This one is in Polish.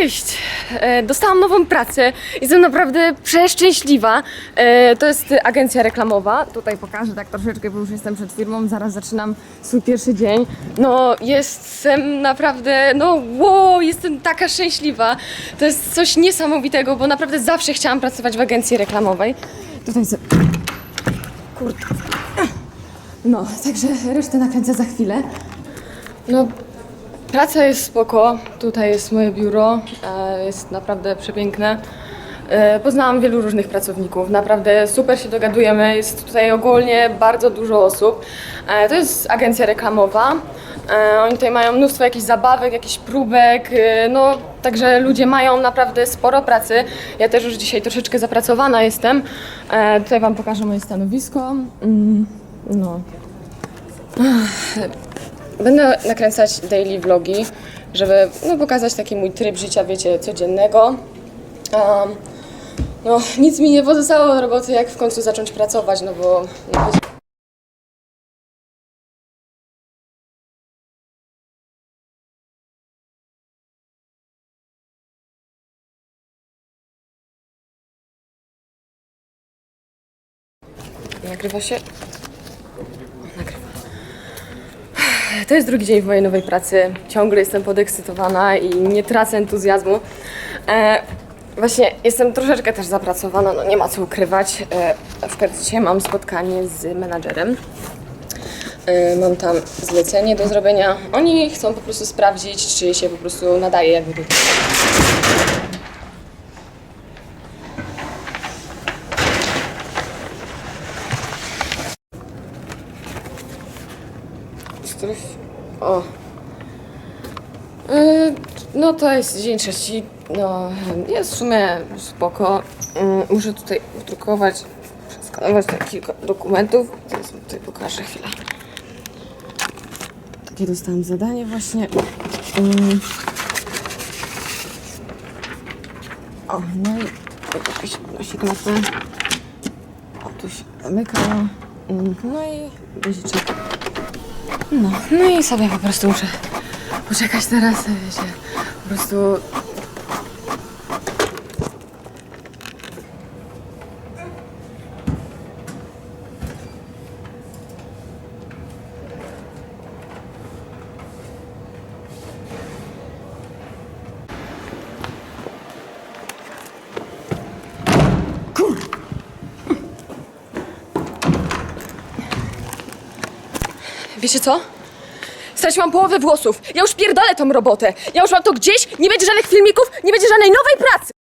Cześć! E, Dostałam nową pracę. Jestem naprawdę przeszczęśliwa. E, To jest agencja reklamowa. Tutaj pokażę tak troszeczkę, bo już jestem przed firmą. Zaraz zaczynam swój pierwszy dzień. No, jestem naprawdę, no wow, jestem taka szczęśliwa. To jest coś niesamowitego, bo naprawdę zawsze chciałam pracować w agencji reklamowej. Tutaj sobie... Kurde. No, także resztę nakręcę za chwilę. No, Praca jest spoko, tutaj jest moje biuro, e, jest naprawdę przepiękne. E, Poznałam wielu różnych pracowników, naprawdę super się dogadujemy, jest tutaj ogólnie bardzo dużo osób. E, To jest agencja reklamowa, oni tutaj mają mnóstwo jakichś zabawek, jakichś próbek, no także ludzie mają naprawdę sporo pracy. Ja też już dzisiaj troszeczkę zapracowana jestem. Tutaj Wam pokażę moje stanowisko. Mm, No, Będę nakręcać daily vlogi, żeby no, pokazać taki mój tryb życia, wiecie, codziennego. Um, no, nic mi nie pozostało do roboty, jak w końcu zacząć pracować, no bo... No, Nagrywa się? Nagrywa. To jest drugi dzień w mojej nowej pracy. Ciągle jestem podekscytowana i nie tracę entuzjazmu. E, właśnie jestem troszeczkę też zapracowana, no nie ma co ukrywać. E, przykład dzisiaj mam spotkanie z menadżerem. E, mam tam zlecenie do zrobienia. Oni chcą po prostu sprawdzić, czy się po prostu nadaje jakby do O. Yy, no to jest dzień trzeci. No, jest w sumie spoko. Yy, muszę tutaj wdrukować, przeskanować kilka dokumentów. Wam tutaj pokażę chwilę. Takie dostałam zadanie właśnie. Yy. O, no i jakiś nosik na te. O, tu się zamyka. Yy, No i guziczek. No, no i sobie po prostu muszę poczekać teraz, wiecie, po prostu... Wiecie co? Straciłam połowę włosów. Ja już pierdolę tą robotę. Ja już mam to gdzieś, nie będzie żadnych filmików, nie będzie żadnej nowej pracy.